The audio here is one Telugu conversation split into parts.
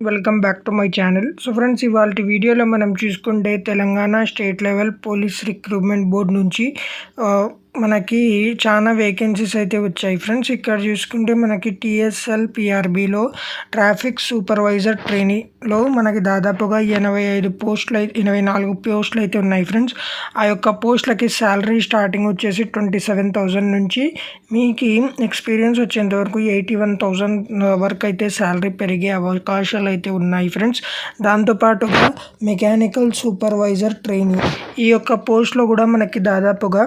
Welcome back to my channel so friends ఇవాళ వీడియోలో మనం చూసుకుంటే Telangana state level police recruitment board నుంచి మనకి చాలా వేకెన్సీస్ అయితే వచ్చాయి. ఫ్రెండ్స్ ఇక్కడ చూసుకుంటే మనకి టీఎస్ఎల్ పిఆర్బిలో ట్రాఫిక్ సూపర్వైజర్ ట్రైనింగ్లో మనకి దాదాపుగా ఎనభై ఐదు పోస్టులు అయితే ఎనభై నాలుగు పోస్టులు అయితే ఉన్నాయి ఫ్రెండ్స్ ఆ యొక్క పోస్టులకి శాలరీ స్టార్టింగ్ వచ్చేసి ట్వంటీ సెవెన్ థౌజండ్ నుంచి మీకు ఎక్స్పీరియన్స్ వచ్చేంత వరకు ఎయిటీ వన్ థౌజండ్ వరకు అయితే శాలరీ పెరిగే అవకాశాలు అయితే ఉన్నాయి ఫ్రెండ్స్ దాంతోపాటుగా మెకానికల్ సూపర్వైజర్ ట్రైనింగ్ ఈ యొక్క పోస్ట్లో కూడా మనకి దాదాపుగా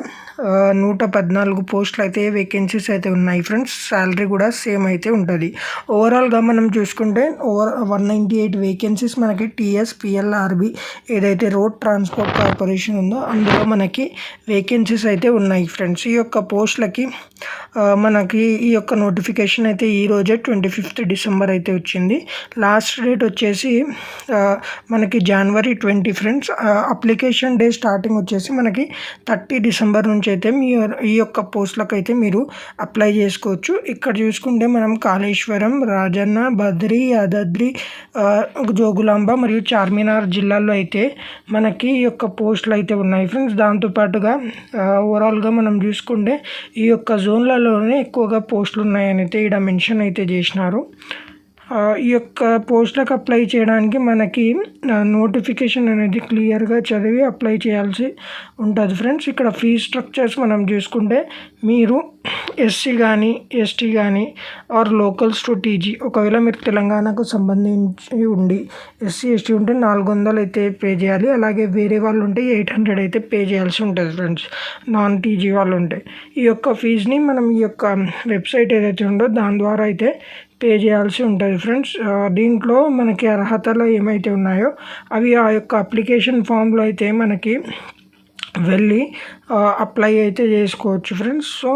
నూట పద్నాలుగు పోస్టులు అయితే వేకెన్సీస్ అయితే ఉన్నాయి ఫ్రెండ్స్ శాలరీ కూడా సేమ్ అయితే ఉంటుంది. ఓవరాల్గా మనం చూసుకుంటే over one ninety eight vacancies మనకి టీఎస్ పిఎల్ఆర్బి ఏదైతే రోడ్ ట్రాన్స్పోర్ట్ కార్పొరేషన్ ఉందో అందులో మనకి వేకెన్సీస్ అయితే ఉన్నాయి ఫ్రెండ్స్ ఈ యొక్క పోస్టులకి మనకి ఈ యొక్క నోటిఫికేషన్ అయితే ఈ రోజే ట్వంటీ ఫిఫ్త్ డిసెంబర్ అయితే వచ్చింది. లాస్ట్ డేట్ వచ్చేసి మనకి జనవరి twenty friends application day starting వచ్చేసి మనకి థర్టీ డిసెంబర్ నుంచి అయితే మీ ఈ యొక్క పోస్టులకు అయితే మీరు అప్లై చేసుకోవచ్చు. ఇక్కడ చూసుకుంటే మనం కాళేశ్వరం రాజన్న బద్రి యాదాద్రి జోగులాంబ మరియు చార్మినార్ జిల్లాల్లో అయితే మనకి ఈ యొక్క పోస్టులు అయితే ఉన్నాయి ఫ్రెండ్స్. దాంతోపాటుగా ఓవరాల్గా మనం చూసుకుంటే ఈ యొక్క జోన్లలోనే ఎక్కువగా పోస్టులు ఉన్నాయని అయితే ఇక్కడ మెన్షన్ అయితే చేసినారు. ఈ యొక్క పోస్ట్లకు అప్లై చేయడానికి మనకి నోటిఫికేషన్ అనేది క్లియర్గా చదివి అప్లై చేయాల్సి ఉంటుంది. ఫ్రెండ్స్ ఇక్కడ ఫీ స్ట్రక్చర్స్ మనం చూసుకుంటే మీరు ఎస్సీ కానీ ఎస్టీ కానీ ఆర్ లోకల్స్ టు టీజీ ఒకవేళ మీరు తెలంగాణకు సంబంధించి ఉండి ఎస్సీ ఎస్టీ ఉంటే నాలుగు వందలు అయితే పే చేయాలి. అలాగే వేరే వాళ్ళు ఉంటే ఎయిట్ హండ్రెడ్ అయితే పే చేయాల్సి ఉంటుంది ఫ్రెండ్స్ నాన్ టీజీ వాళ్ళు ఉంటే. ఈ యొక్క ఫీజుని మనం ఈ యొక్క వెబ్సైట్ ఏదైతే ఉందో దాని ద్వారా అయితే పే చేయాల్సి ఉంటుంది ఫ్రెండ్స్ దీంట్లో మనకి అర్హతలు ఏమైతే ఉన్నాయో అవి ఆ యొక్క అప్లికేషన్ ఫామ్లో అయితే మనకి వెళ్ళి అప్లై అయితే చేసుకోవచ్చు ఫ్రెండ్స్ సో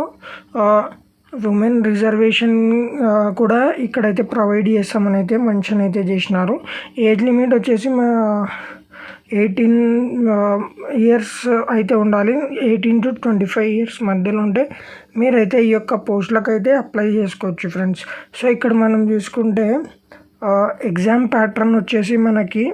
ఉమెన్ రిజర్వేషన్ కూడా ఇక్కడైతే ప్రొవైడ్ చేస్తామని అయితే మెన్షన్ అయితే చేసినారు. ఏజ్ లిమిట్ వచ్చేసి మా ఎయిటీన్ ఇయర్స్ అయితే ఉండాలి. Eighteen to twenty five years మధ్యలో ఉంటే మీరైతే ఈ యొక్క పోస్టులకు అయితే అప్లై చేసుకోవచ్చు ఫ్రెండ్స్. సో ఇక్కడ మనం చూసుకుంటే ఎగ్జామ్ ప్యాటర్న్ వచ్చేసి మనకి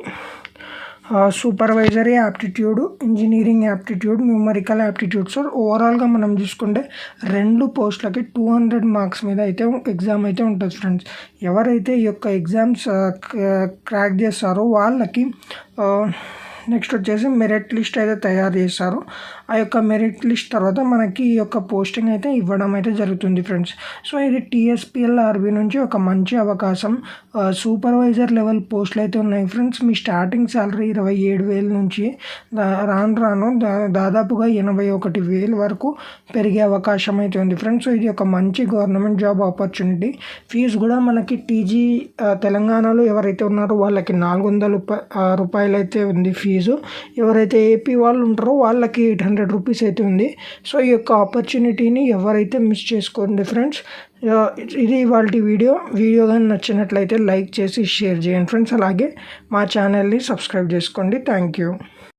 supervisory aptitude engineering aptitude numerical aptitude so ఓవరాల్గా మనం చూసుకుంటే రెండు పోస్టులకి టూ హండ్రెడ్ మార్క్స్ మీద అయితే ఎగ్జామ్ అయితే ఉంటుంది ఫ్రెండ్స్ ఎవరైతే ఈ యొక్క ఎగ్జామ్స్ క్రాక్ చేస్తారో వాళ్ళకి నెక్స్ట్ వచ్చేసి మెరిట్ లిస్ట్ అయితే తయారు చేస్తారు ఆ యొక్క మెరిట్ లిస్ట్ తర్వాత మనకి ఈ యొక్క పోస్టింగ్ అయితే ఇవ్వడం అయితే జరుగుతుంది ఫ్రెండ్స్ సో ఇది టీఎస్పిఎల్ ఆర్బీ నుంచి ఒక మంచి అవకాశం. సూపర్వైజర్ లెవెల్ పోస్టులు అయితే ఉన్నాయి ఫ్రెండ్స్ మీ స్టార్టింగ్ శాలరీ ఇరవై ఏడు వేల నుంచి రాను రాను దాదాపుగా ఎనభై ఒకటి వేలు వరకు పెరిగే అవకాశం అయితే ఉంది ఫ్రెండ్స్ సో ఇది ఒక మంచి గవర్నమెంట్ జాబ్ ఆపర్చునిటీ ఫీజు కూడా మనకి టీజీ తెలంగాణలో ఎవరైతే ఉన్నారో వాళ్ళకి నాలుగు వందల రూపాయలు అయితే ఉంది ఫీజు ఎవరైతే ఏపీ వాళ్ళు ఉంటారో వాళ్ళకి ఎయిట్ హండ్రెడ్ రూపీస్ అయితే ఉంది. సో ఈ యొక్క ఆపర్చునిటీని ఎవరైతే మిస్ చేసుకోండి ఫ్రెండ్స్ ఇది వాళ్ళ వీడియో. వీడియో కానీ నచ్చినట్లయితే లైక్ చేసి షేర్ చేయండి ఫ్రెండ్స్ అలాగే మా ఛానల్ని సబ్స్క్రైబ్ చేసుకోండి. Thank you